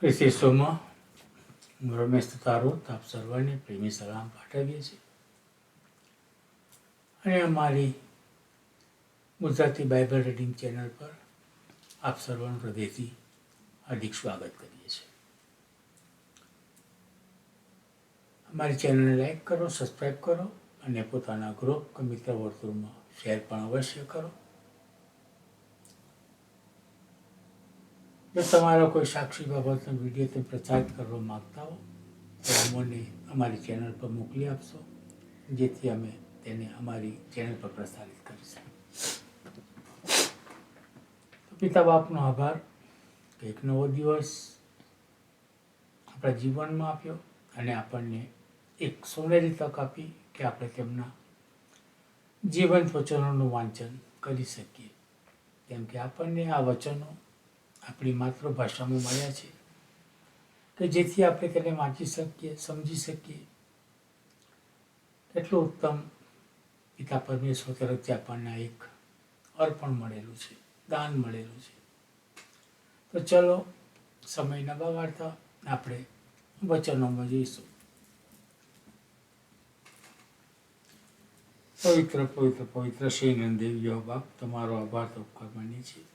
ખ્રિસ્તીસોમાં હું રમેશ તારો આપ સર્વને પ્રેમી સલામ પાઠવીએ છીએ. અને અમારી ગુજરાતી બાઇબલ રીડિંગ ચેનલ પર આપ સર્વનું હૃદયથી હાર્દિક સ્વાગત કરીએ છીએ. અમારી ચેનલને લાઈક કરો સબસ્ક્રાઈબ કરો અને પોતાના ગ્રુપ કે મિત્ર વર્તુળમાં શેર પણ અવશ્ય કરો. જો તમારો કોઈ સાક્ષી બાબતનો વીડિયો તમે પ્રચારિત કરવા માગતા હો તો અમને અમારી ચેનલ પર મોકલી આપશો જેથી અમે તેને અમારી ચેનલ પર પ્રસારિત કરીશું પિતા બાપનો આભાર કે એક નવો દિવસ આપણા જીવનમાં આપ્યો અને આપણને એક સોનેરી તક આપી કે આપણે તેમના જીવંત વચનોનું વાંચન કરી શકીએ। કેમ કે આપણને આ વચનો આપણી માતૃભાષામાં મળ્યા છે કે જેથી આપણે તેને વાંચી શકીએ, સમજી શકીએ. એટલું ઉત્તમ પિતા પરમેશ્વર તરફથી આપણને એક અર્પણ મળેલું છે, દાન મળેલું છે. તો ચલો, સમય ન બગાડતા આપણે વચનોમાં જઈશું. પવિત્ર પવિત્ર પવિત્ર શ્રી નંદેવી બાપ, તમારો આભાર તો કરવાની છે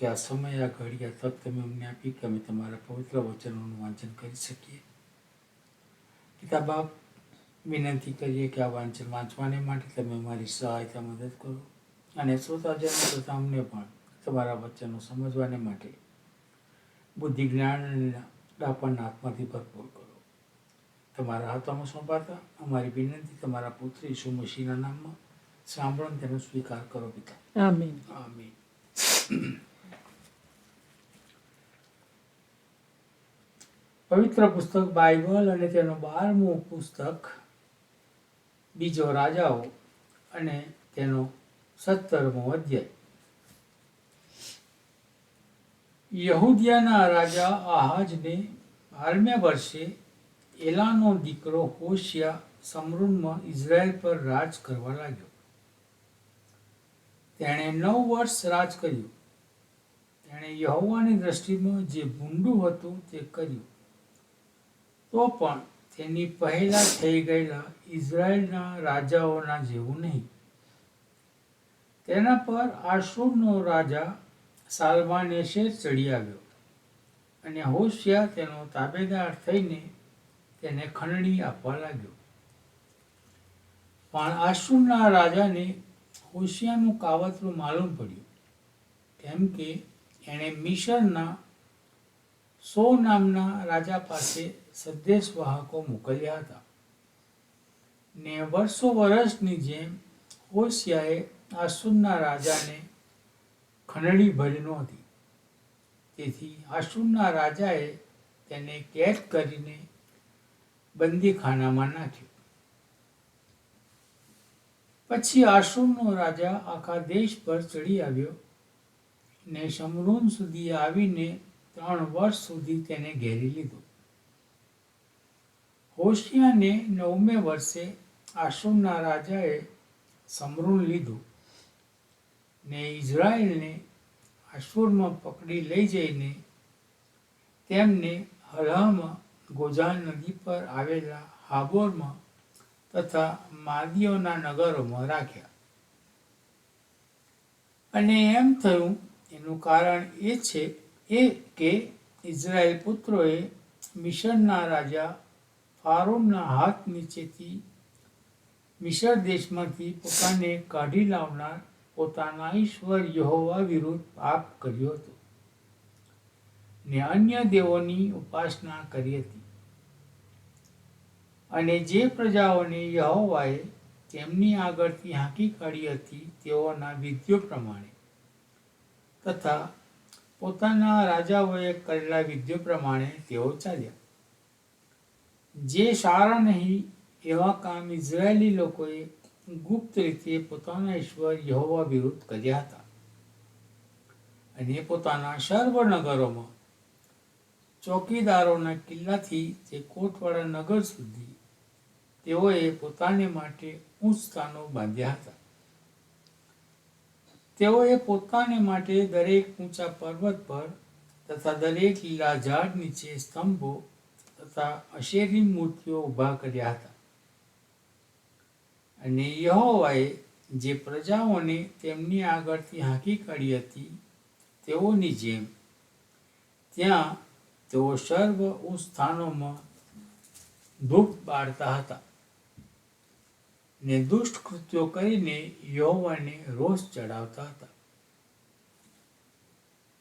કે આ સમય આ ઘડી આ તક તમે અમને આપી કે અમે તમારા પવિત્ર વચનોનું વાંચન કરી શકીએ. પિતા બાપ વિનંતી કરીએ કે આ વાંચન વાંચવાને માટે તમે અમારી સહાયતા મદદ કરો અને શ્રોતાજનો તથા અમને પણ તમારા વચનો સમજવાને માટે બુદ્ધિ જ્ઞાન અને ડાપણના આત્માથી ભરપૂર કરો. તમારા હાથોમાં સોંપાતા અમારી વિનંતી તમારા પુત્ર ઈસુ મસીના નામમાં સાંભળો તેનો સ્વીકાર કરો પિતા. આમીન. આમીન. પવિત્ર પુસ્તક બાઇબલ અને તેનો બારમું પુસ્તક બીજો રાજાઓ અને તેનો સત્તરમો અધ્યાય. યહૂદિયાના રાજા આહાજને બારમ્યા વર્ષે એલાનો દીકરો હોશિયા સમરૂનમાં ઇઝરાયલ પર રાજ કરવા લાગ્યો. તેણે નવ વર્ષ રાજ કર્યું. તેણે યહોવાની દ્રષ્ટિમાં જે ભૂંડું હતું તે કર્યું. તો પણ તેની પહેલા થઈ ગયેલા ઇઝરાયલના રાજાઓના જેવું નહીં. તેના પર આશુરનો રાજા સાલમાનેશે ચડી આવ્યો અને હોશિયા તેનો તાબેદાર થઈને તેને ખંડણી આપવા લાગ્યો. પણ આશુરના રાજાને હોશિયાનું કાવતરું માલુમ પડ્યું, કેમ કે એણે મિશરના સો નામના રાજા પાસે સંદેશ વાહકો મોકલ્યા હતા. ને વર્ષો વર્ષની જેમ હોશિયાએ આશુરના રાજાને ખંડણી ભરી નહોતી. તેથી આશુરના રાજાએ તેને કેદ કરીને બંદીખાનામાં નાખ્યો. પછી આશુરનો રાજા આખા દેશ પર ચડી આવ્યો ને સમરૂન સુધી આવીને ત્રણ વર્ષ સુધી તેને ઘેરી લીધો. હોશિયાને નવમે વર્ષે આશુના રાજાએ સમરૂન લીધું ને ઇઝરાયલને આશુરમાં પકડી લઈ જઈને તેમને હરામાં ગોજાન નદી પર આવેલા હાબોરમાં તથા માદીઓના નગરોમાં રાખ્યા. અને એમ થયું, એનું કારણ એ છે એ કે ઇઝરાયલ પુત્રોએ મિશનના રાજા ફારૂનના હાથ નીચેથી મિશર દેશમાંથી પોતાને કાઢી લાવનાર પોતાના ઈશ્વર યહોવા વિરુદ્ધ પાપ કર્યો હતો. ને અન્ય દેવોની ઉપાસના કરી હતી. અને જે પ્રજાઓને યહોવાએ તેમની આગળથી હાંકી કાઢી હતી તેઓના વિધિઓ પ્રમાણે તથા પોતાના રાજાઓએ કરેલા વિધિઓ પ્રમાણે તેઓ ચાલ્યા. જે સારા નહીં એવા કામ ઇઝરાયેલી લોકોએ ગુપ્ત રીતે પોતાના ઈશ્વર યહોવા વિરુદ્ધ કર્યા હતા. અને પોતાના સર્વ નગરોમાં ચોકીદારોના કિલ્લાથી તે કોટવાળા નગર સુધી તેઓએ પોતાને માટે ઊંચ સ્થાનો બાંધ્યા હતા. તેઓએ પોતાને માટે દરેક ઊંચા પર્વત પર તથા દરેક લીલા ઝાડ નીચે સ્તંભો તથા અશેરી મૂર્તિઓ ઊભા કર્યા હતા. અને યહોવાએ જે પ્રજાઓને તેમની આગળથી હાંકી કાઢી હતી, તેઓની જેમ ત્યાં તેઓ સર્વ સ્થાનોમાં ધૂપ બાળતા હતા. ને દુષ્ટ કૃત્યો કરીને યહોવાને રોષ ચડાવતા હતા.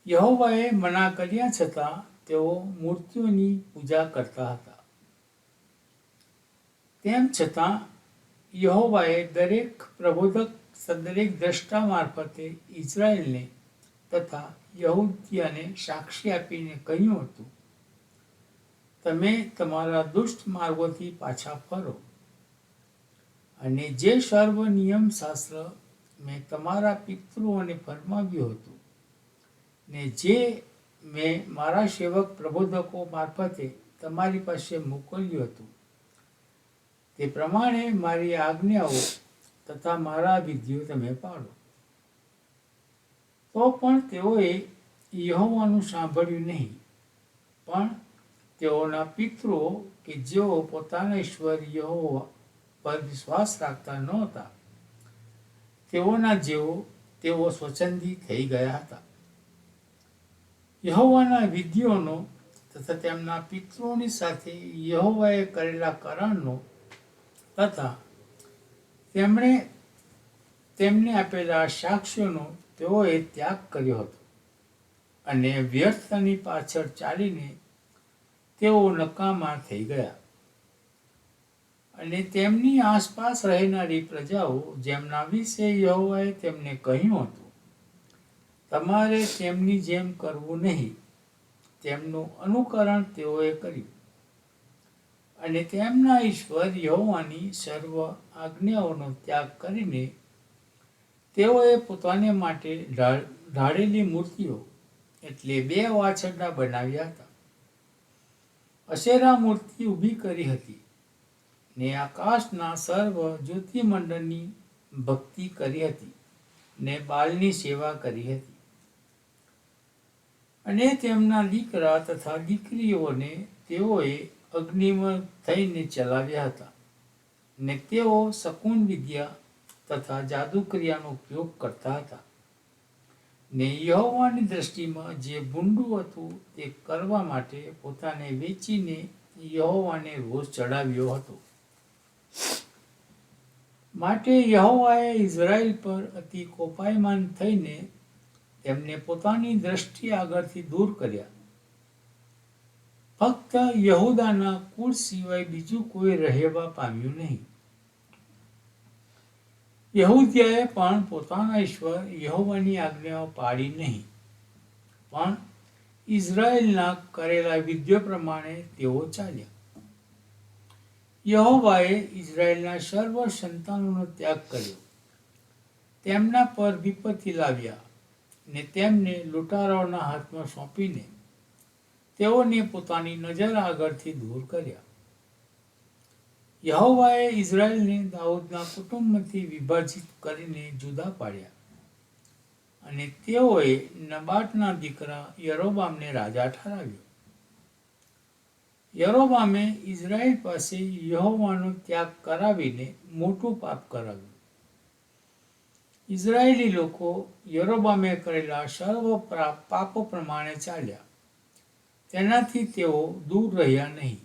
યહોવાએ મના કર્યા છતાં તેઓ મૂર્તિઓની પૂજા કરતા હતા. તેમ છતાં, યહોવાએ દરેક પ્રબોધક દરેક દ્રષ્ટા મારફતે ઇઝરાયલને તથા યહૂદિયાને સાક્ષી આપીને કહ્યું હતું, તમે તમારા દુષ્ટ માર્ગોથી પાછા ફરો. અને જે સર્વ નિયમ શાસ્ત્ર મેં તમારા પિતૃઓને ફરમાવ્યું હતું, ને જે મેં મારા સેવક પ્રબોધકો મારફતે તમારી પાસે મોકલ્યું હતું. તે પ્રમાણે મારી આજ્ઞાઓ તથા મારા વિધિઓ તમે પાડો. તો પણ તેઓએ યહોવાનું સાંભળ્યું નહીં. પણ તેઓના પિતૃઓ કે જેઓ પોતાના ઈશ્વર યહોવા પર વિશ્વાસ રાખતા નહોતા. તેઓના જેવો તેઓ સ્વચ્છંદી થઈ ગયા હતા. યહોવાના વિધિઓનો તથા તેમના પિતૃઓની સાથે યહોવાએ કરેલા કરારનો તથા તેમણે તેમને આપેલા સાક્ષ્યોનો તેઓએ ત્યાગ કર્યો હતો. અને વ્યર્થની પાછળ ચાલીને તેઓ નકામા થઈ ગયા. અને તેમની આસપાસ રહેનારી પ્રજાઓ જેમના વિશે યહોવાએ તેમને કહ્યું હતું તમારે તેમની જેમ કરવું નહીં. તેમનું અનુકરણ તેઓએ કર્યું. અને તેમના ઈશ્વર યહોવાની સર્વ આજ્ઞાઓનો ત્યાગ કરીને તેઓએ પોતાને માટે ઢાળેલી મૂર્તિઓ એટલે બે વાછરડા બનાવ્યા હતા. અશેરા મૂર્તિ ઊભી કરી હતી ને આકાશના સર્વ જ્યોતિમંડળની ભક્તિ કરી હતી ને બાલની સેવા કરી હતી. અને તેમના દીકરા તથા દીકરીઓને તેઓએ અગ્નિમાં થઈને ચલાવ્યા હતા ને તેઓ શકુન વિદ્યા તથા જાદુક્રિયાનો ઉપયોગ કરતા હતા. ને યહોવાની દ્રષ્ટિમાં જે ભૂંડું હતું તે કરવા માટે પોતાને વેચીને યહોવાને રોષ ચડાવ્યો હતો. માટે યહોવાએ ઇઝરાયલ પર અતિ કોપાયમાન થઈને તેમને પોતાની દ્રષ્ટિ આગળથી દૂર કર્યા. ફક્ત યહુદાના કુળ સિવાય બીજું કોઈ રહેવા પામ્યું નહીં. યહૂદિયાએ પણ પોતાના ઈશ્વર યહોવાની આજ્ઞાઓ પાડી નહીં. પણ ઇઝરાયલના કરેલા વિદ્યો પ્રમાણે તેઓ ચાલ્યા. યહોવાએ ઇઝરાયલના સર્વ સંતાનોનો ત્યાગ કર્યો. તેમના પર વિપત્તિ લાવ્યા. ને તેમને લૂંટારાઓના હાથમાં સોંપીને તેઓને પોતાની નજર આગળથી દૂર કર્યા. યહોવાએ ઇઝરાયલને દાઉદના કુટુંબમાંથી વિભાજિત કરીને જુદા પાડ્યા અને તેઓએ નબાટના દીકરા યરોબામને રાજા ઠરાવ્યો. યરોબામે ઇઝરાયલ પાસે યહોવાનો ત્યાગ કરાવીને મોટું પાપ કરાવ્યું. ઇઝરાયેલી લોકો યરોબામે કરેલા સર્વ પાપો પ્રમાણે ચાલ્યા. તેનાથી તેઓ દૂર રહ્યા નહીં.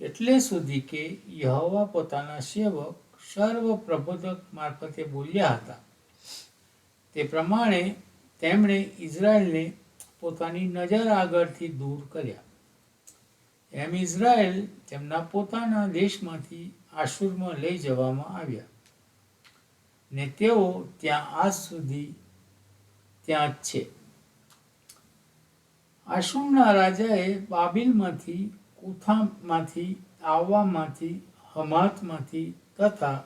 એટલે સુધી કે યહવા પોતાના સેવક સર્વ પ્રબોધક મારફતે બોલ્યા હતા. તે પ્રમાણે તેમણે ઇઝરાયલને પોતાની નજર આગળથી દૂર કર્યા. એમ ઇઝરાયલ તેમના પોતાના દેશમાંથી આશુરમાં લઈ જવામાં આવ્યા. ને તેઓ ત્યાં આજ સુધી ત્યાં જ છે. આશુમના રાજાએ બાબિલમાંથી, કુથામાંથી, આવવામાંથી, હમાતમાંથી તથા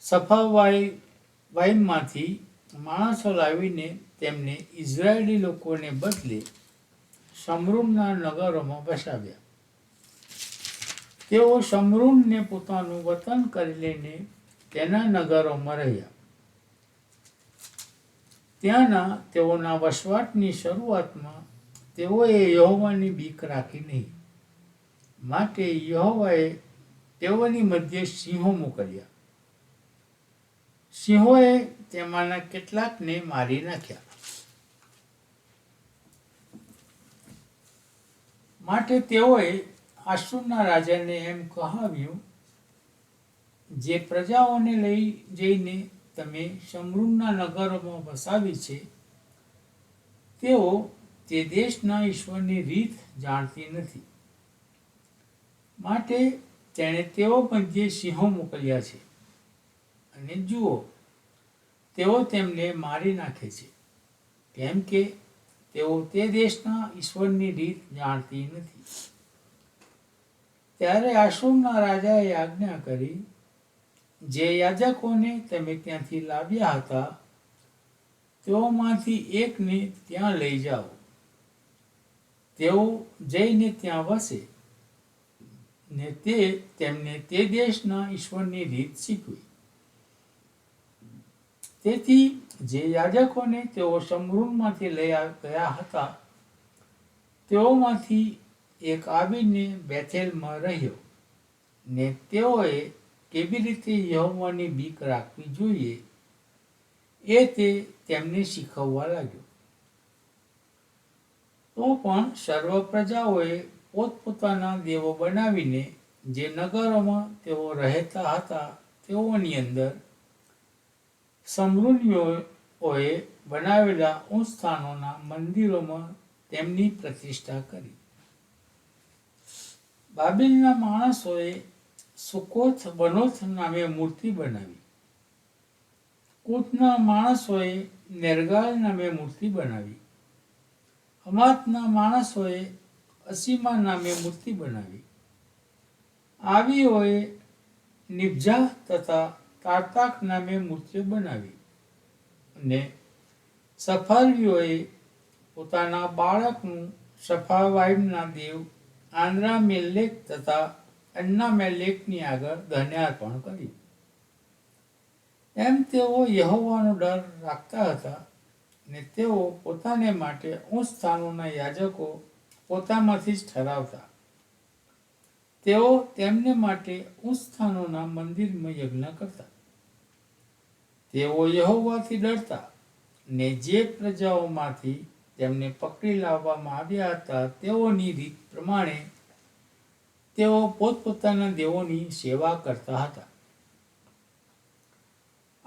સફાવાઈ વાઈમમાંથી માણસો લાવીને તેમને ઇઝરાયેલી લોકોને બદલે સમરૂમના નગરોમાં બસાવ્યા તેઓ સમરૂમને પોતાનું વતન કરી લઈને તેના નગરોમાં રહ્યા. ત્યાંના તેઓના વસવાટની શરૂઆતમાં તેઓએ યહોવાની બીક રાખી નહીં. માટે યહોવાએ તેઓની મધ્યે સિંહો મોકલ્યા. સિંહોએ તેમાંના કેટલાકને મારી નાખ્યા. માટે તેઓએ આશુરના રાજાને એમ કહાવ્યું જે પ્રજાઓને લઈ જઈને તમે સમૃદ્ધના નગરોમાં વસાવી છે, તેઓ તે દેશના ઈશ્વરની રીત જાણતી નથી. માટે તેણે તેઓ મધ્યે સિંહો મોકલ્યા છે. અને જુઓ, તેઓ તેમને મારી નાખે છે, કેમ કે તેઓ તે દેશના ઈશ્વરની રીત જાણતી નથી. ત્યારે આશ્રમના રાજાએ આજ્ઞા કરી જે યાજકોને તમે ત્યાંથી લાવ્યા હતા, તેઓમાંથી એકને ત્યાં લઈ જાઓ. તેઓ જઈને ત્યાં વસે ને તે તેમને તે દેશના ઈશ્વરની રીત શીખવી. તેથી જે યાજકોને તેઓ સમૃદ્ધમાંથી લઈ ગયા હતા, તેઓમાંથી એક આવીને બેથેલમાં રહ્યો ને તેઓએ કેવી રીતે યહોવાની બીક રાખવી જોઈએ એ તે તેમને શીખવવા લાગ્યો. તો પણ સર્વ પ્રજાઓએ પોતપોતાના દેવો બનાવીને જે નગરોમાં તેઓ રહેતા હતા તેઓની અંદર સમૃદ્ધિઓએ બનાવેલા ઉચ્ચ સ્થાનોના મંદિરોમાં તેમની પ્રતિષ્ઠા કરી. બાબેલના માણસોએ સુકોથ બનોથ નામે મૂર્તિ બનાવી. કૂટના માણસોએ નેરગાલ નામે મૂર્તિ બનાવી. હમાતના માણસોએ અસીમા નામે મૂર્તિ બનાવી. આવીઓએ નિબ્જા તથા તારતાક નામે મૂર્તિઓ બનાવી અને સફારીઓએ પોતાના બાળકનું સફાવાઈમના દેવ આંદ્રા મેલ્લેક તથા અન્ના લેખની આગળ ધન્યાર્પણ કર્યું એમ તેઓ યહોવાનો ડર રાખતા હતા ને તેઓ પોતાને માટે ઉચ્ચ સ્થાનોના યાજકો પોતામાંથી જ ઠરાવતા. તેઓ તેમને માટે ઉચ્ચ સ્થાનોના મંદિરમાં યજ્ઞ કરતા. તેઓ યહોવાથી ડરતા ને જે પ્રજાઓમાંથી તેમને પકડી લાવવામાં આવ્યા હતા તેઓની રીત પ્રમાણે તેઓ પોતપોતાના દેવોની સેવા કરતા હતા.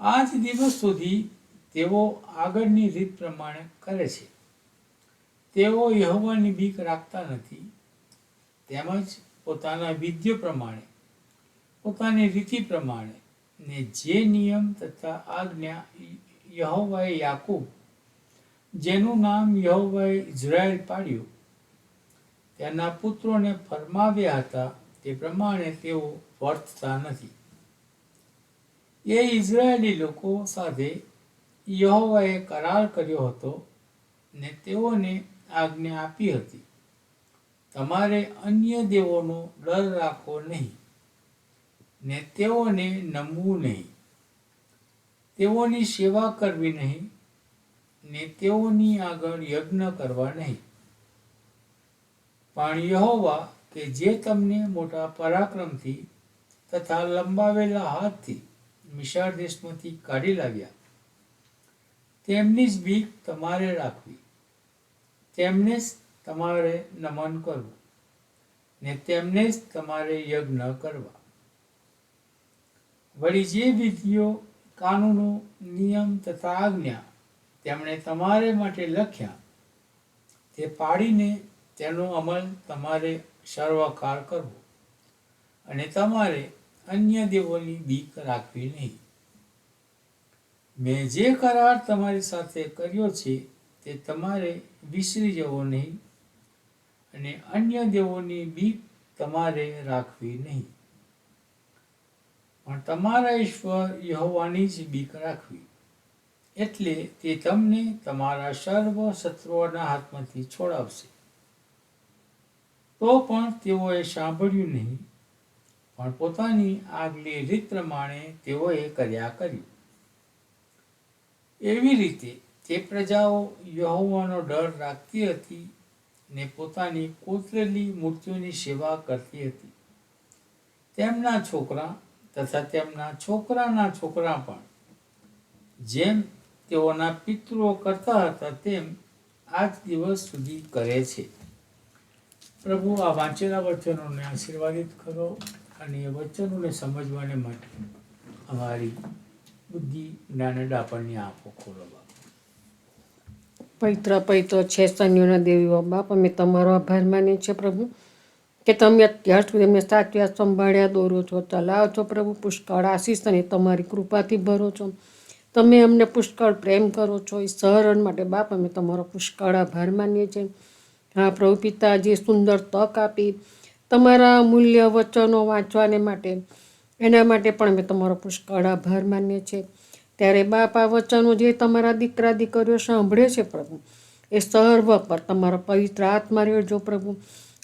આજ દિવસ સુધી તેઓ આગળની રીત પ્રમાણે કરે છે. તેઓ યહોવાની બીક રાખતા નથી. તેમજ પોતાના વિધ્ય પ્રમાણે, પોતાની રીતિ પ્રમાણે ને જે નિયમ તથા આજ્ઞા યહોવાએ યાકૂબ, જેનું નામ યહોવાએ ઇઝરાયલ પાડ્યું તેના પુત્રોને ફરમાવ્યા હતા તે પ્રમાણે તેઓ વર્તતા નથી. એ ઇઝરાયેલી લોકો સાથે યહોવાએ કરાર કર્યો હતો ને તેઓને આજ્ઞા આપી હતી, તમારે અન્ય દેવોનો ડર રાખવો નહીં ને તેઓને નમવું નહીં. તેઓની સેવા કરવી નહીં ને તેઓની આગળ યજ્ઞ કરવા નહીં. પણ યહોવા કે જે તમને મોટા પરાક્રમથી તથા લંબાવેલા હાથથી મિશાળ દેશમાંથી કાઢી લાવ્યા, તેમની જ બીક તમારે રાખવી, તેમને જ તમારે નમન કરવું, ને તેમને જ તમારે યજ્ઞ કરવા. વળી જે વિધિઓ, કાનૂનો, નિયમ તથા આજ્ઞા તેમણે તમારે માટે લખ્યા, તે પાડીને તેનો અમલ તમારે સર્વકાર કરવો અને તમારે અન્ય દેવોની બીક રાખવી નહીં. મેં જે કરાર તમારી સાથે કર્યો છે તે તમારે વિસરી જવો નહીં અને અન્ય દેવોની બીક તમારે રાખવી નહીં. પણ તમારા ઈશ્વર યહોવાની જ બીક રાખવી. એટલે તે તમને તમારા સર્વ શત્રુઓના હાથમાંથી છોડાવશે. તો પણ તેઓએ સાંભળ્યું નહીં, પણ પોતાની આગલી રીત પ્રમાણે તેઓએ કર્યા કર્યું. એવી રીતે તે પ્રજાઓ યહોવાનો ડર રાખતી હતી ને પોતાની કોતરેલી મૂર્તિઓની સેવા કરતી હતી. તેમના છોકરા તથા તેમના છોકરાના છોકરા પણ, જેમ તેઓના પિતૃઓ કરતા હતા, તેમ આજ દિવસ સુધી કરે છે. પ્રભુ, આ વાંચેલા વચનોને આશીર્વાદિત કરો અને એ વચનોને સમજવાને માટે અમારી બુદ્ધિ, જ્ઞાન અને આપો ખોલો પૈત્ર પવિત્ર છે સૈન્યોના દેવીઓ બાપ. અમે તમારો આભાર માનીએ છીએ પ્રભુ, કે તમે અત્યાર સુધી અમને સાચવ્યા સંભાળ્યા, દોરો છો, ચલાવો છો પ્રભુ, પુષ્કળ આશીષ અને તમારી કૃપાથી ભરો છો. તમે અમને પુષ્કળ પ્રેમ કરો છો. એ સહરણ માટે બાપ, અમે તમારો પુષ્કળ આભાર માનીએ છીએ. હા, પ્રભુ પિતા જે સુંદર તક આપી તમારા મૂલ્ય વચનો વાંચવાને માટે. એના માટે પણ અમે તમારો પુષ્કળ આભાર માનીએ છીએ. ત્યારે બાપ આ વચનો જે તમારા દીકરા દીકરીઓ સાંભળે છે પ્રભુ, એ સર્વ પર તમારો પવિત્ર આત્મા રહેજો પ્રભુ.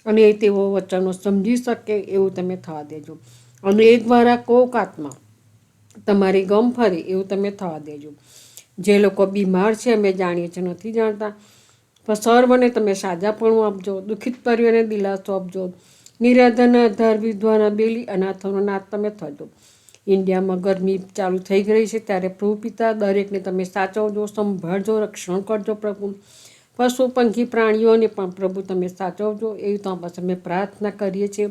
અને એ તેઓ વચનો સમજી શકે એવું તમે થવા દેજો. અને એ દ્વારા કોક આત્મા તમારી ગમ ફરે એવું તમે થવા દેજો. જે લોકો બીમાર છે અમે જાણીએ છીએ, નથી જાણતા. સર્વને તમે સાજાપણું આપજો, દુઃખિત પરિવારને દિલાસો આપજો. નિરાધાના આધાર વિધવાના બેલી અનાથોનો નાથ તમે થજો. ઇન્ડિયામાં ગરમી ચાલુ થઈ ગઈ છે ત્યારે પ્રભુ પિતા દરેકને તમે સાચવજો, સંભાળજો, રક્ષણ કરજો પ્રભુ. પશુ, પંખી, પ્રાણીઓને પણ પ્રભુ તમે સાચવજો. એવી તો બસ અમે પ્રાર્થના કરીએ છીએ.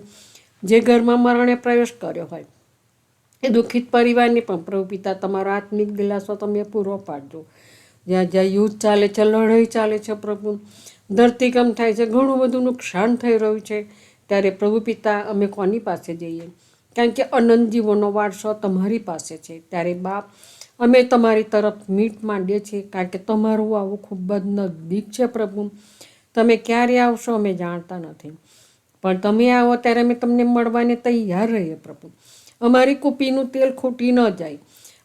જે ઘરમાં મરણે પ્રવેશ કર્યો હોય, એ દુઃખિત પરિવારને પણ પ્રભુ પિતા તમારો આત્મિક દિલાસો તમે પૂરો પાડજો. જ્યાં જ્યાં યુદ્ધ ચાલે છે, લડાઈ ચાલે છે પ્રભુ. ધરતીકમ થાય છે, ઘણું બધું નુકસાન થઈ રહ્યું છે. ત્યારે પ્રભુ પિતા, અમે કોની પાસે જઈએ? કારણ કે અનંત જીવોનો વારસો તમારી પાસે છે. ત્યારે બાપ, અમે તમારી તરફ મીટ માંડીએ છીએ, કારણ કે તમારું આવું ખૂબ જ નજીક છે પ્રભુ. તમે ક્યારે આવશો અમે જાણતા નથી. પણ તમે આવો ત્યારે અમે તમને મળવાને તૈયાર રહીએ પ્રભુ. અમારી કુપીનું તેલ ખૂટી ન જાય.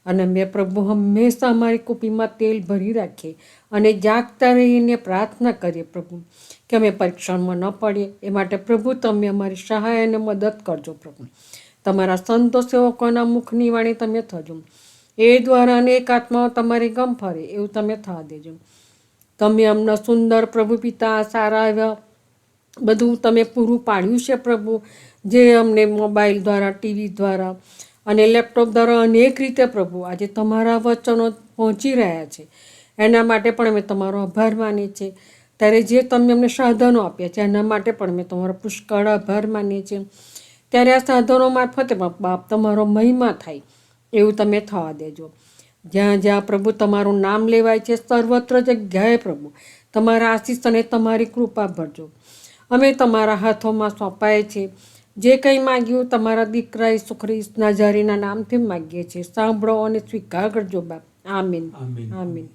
અને મેં પ્રભુ હંમેશા અમારી કુપીમાં તેલ ભરી રાખીએ અને જાગતા રહીને પ્રાર્થના કરીએ પ્રભુ, કે અમે પરીક્ષણમાં ન પડીએ. એ માટે પ્રભુ, તમે અમારી સહાય અને મદદ કરજો પ્રભુ. તમારા સંતો સેવકોના મુખની વાણી તમે થજો. એ દ્વારા અનેક આત્માઓ તમારી ગમ ફરે એવું તમે થવા દેજો. તમે અમને સુંદર પ્રભુ પિતા સારા એવા બધું તમે પૂરું પાડ્યું છે પ્રભુ, જે અમને મોબાઈલ દ્વારા, ટીવી દ્વારા અને લેપટોપ દ્વારા અનેક રીતે પ્રભુ, આજે તમારા વચનો પહોંચી રહ્યા છે. એના માટે પણ અમે તમારો આભાર માનીએ છીએ. ત્યારે જે તમે અમને સાધનો આપ્યા છે, એના માટે પણ અમે તમારો પુષ્કળ આભાર માનીએ છીએ. ત્યારે આ સાધનો મારફતે પણ બાપ તમારો મહિમા થાય, એવું તમે થવા દેજો. જ્યાં જ્યાં પ્રભુ તમારું નામ લેવાય છે, સર્વત્ર જગ્યાએ પ્રભુ, તમારા આશીષ અને તમારી કૃપા ભરજો. અમે તમારા હાથોમાં સોંપાય છે. જે કંઈ માગ્યું તમારા દીકરા ઈસુ ખ્રિસ્ત નાજારીના નામથી માગીએ છીએ. સાંભળો અને સ્વીકાર કરજો બાપ. આમીન. આમીન. આમીન.